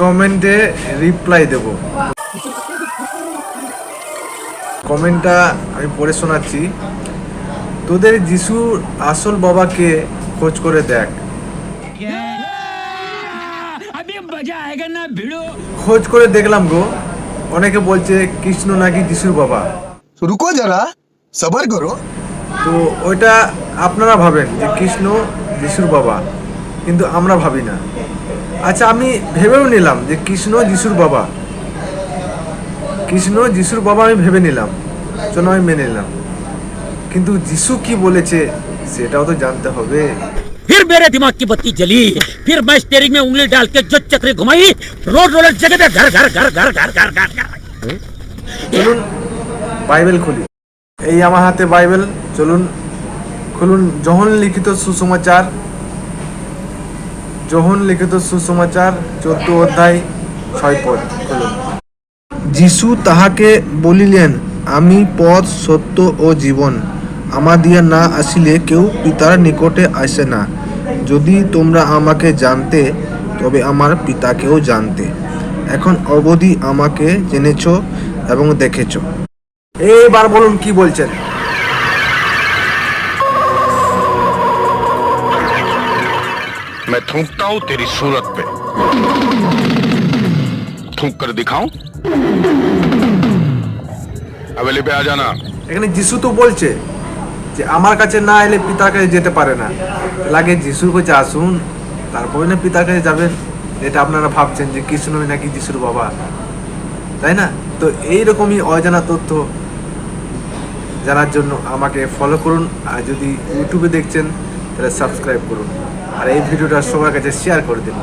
কমেন্টে রিপ্লাই দেব। কমেন্টটা আমি পড়ে শোনাচ্ছি। তোদের যিশুর আসল বাবাকে খোঁজ করে দেখ। খোঁজ করে দেখলাম গো। অনেকে বলছে কৃষ্ণ নাকি যিশুর বাবা? রুকো যারা সবার করো। তো ওইটা আপনারা ভাবেন যে কৃষ্ণ যিশুর বাবা কিন্তু আমরা ভাবি না। আচ্ছা আমি ভেবেও নিলাম যে কৃষ্ণ যিশুর বাবা। কৃষ্ণ যিশুর বাবা আমি ভেবে নিলাম। চলো আমি মেনে নিলাম। কিন্তু যিশু কি বলেছে সেটাও তো জানতে হবে। फिर मेरे दिमाग की बत्ती जली फिर मैं स्टेयरिंग में उंगली डाल के जो चक्री घुमाई रोड रोलर जगह घर घर घर घर घर घर घर চলুন বাইবেল খুলি। এই আমার হাতে বাইবেল। চলুন খুলুন। যখন লিখিত সুসমাচার। যখন লিখিত সুসমাচার চোদ্দ অধ্যায় ছয় পদ যিশু তাহাকে বলিলেন আমি পথ সত্য ও জীবন। আমা দিয়া না আসিলে কেউ পিতার নিকটে আসে না। যদি তোমরা আমাকে জানতে তবে আমার পিতাকেও জানতে। এখন অবধি আমাকে জেনেছ এবং দেখেছ। এইবার বলুন কি বলছেন? मैं थूकता हूँ तेरी सूरत पे थूक कर दिखाऊं हवेली पे आ जाना এখানে যিশু তো বলছে যে আমার কাছে না এলে পিতার কাছে যেতে পারে না লাগে যিশুর কাছে আসুন তারপরে না পিতার কাছে যাবেন এটা আপনারা ভাবছেন যে কৃষ্ণই নাকি যিশুর বাবা তাই না তো এইরকমই অজানা তথ্য জানার জন্য আমাকে ফলো করুন আর যদি ইউটিউবে দেখছেন তাহলে সাবস্ক্রাইব করুন। আর এই ভিডিওটা সবার কাছে শেয়ার করে দিন।